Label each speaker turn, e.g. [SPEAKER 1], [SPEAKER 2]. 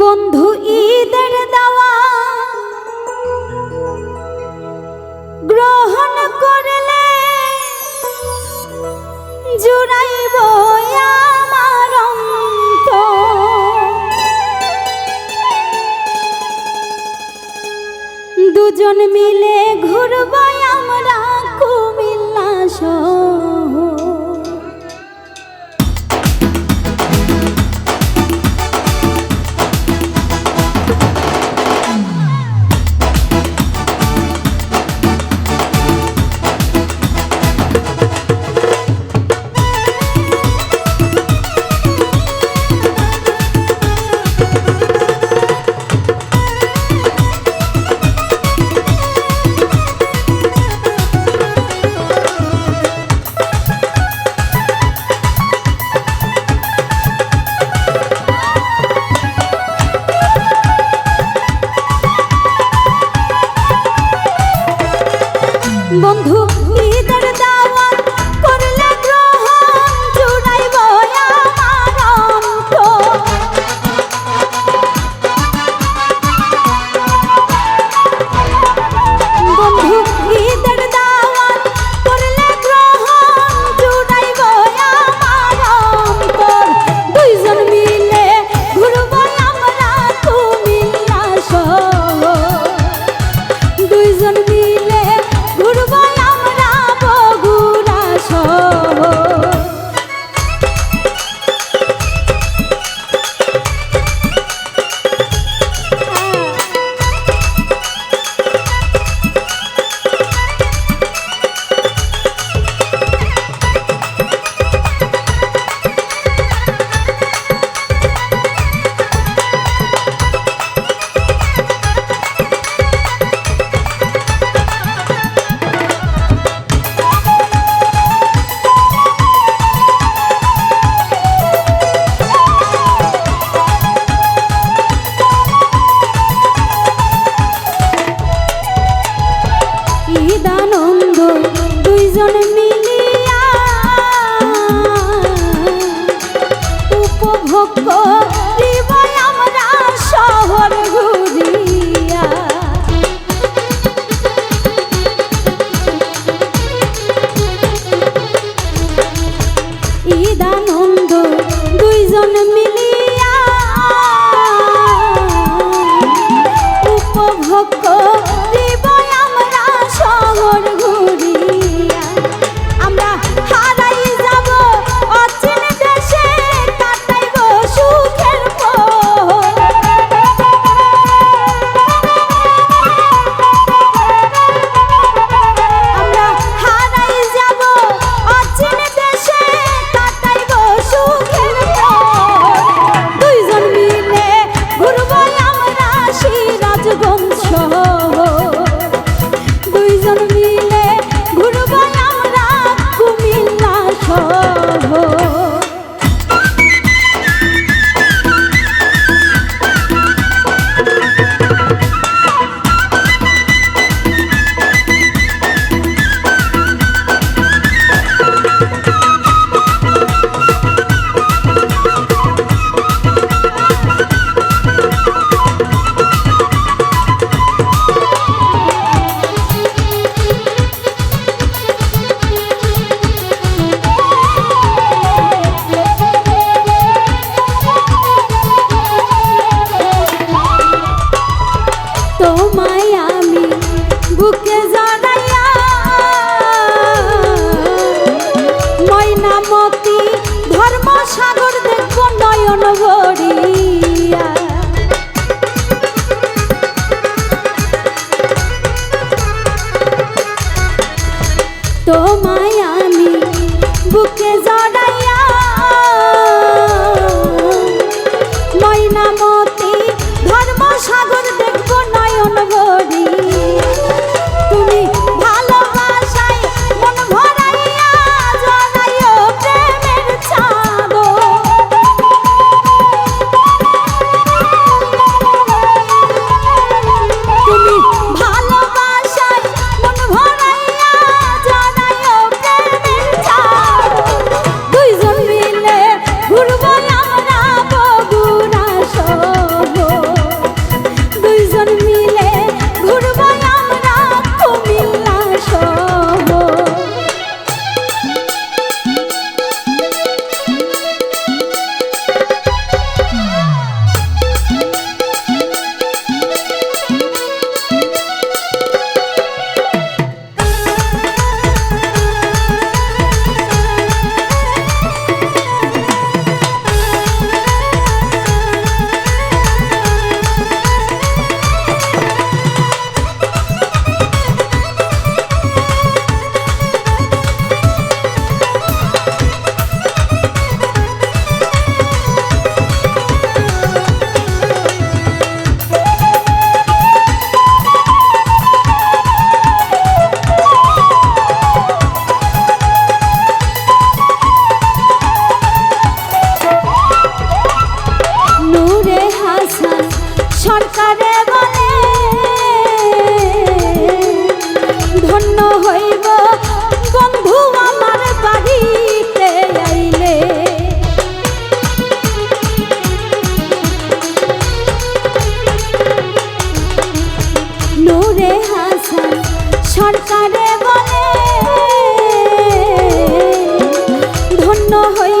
[SPEAKER 1] বন্ধু ঈদের দাওয়া। গ্রহণ করলে জুড়াইব Don't let me সাগর দেখব নয়ন কারে বলে? ধন্য হইব বন্ধু আমার বাড়িতে আইলে। নূরে হাসান সরকারে বলে ধন্য হই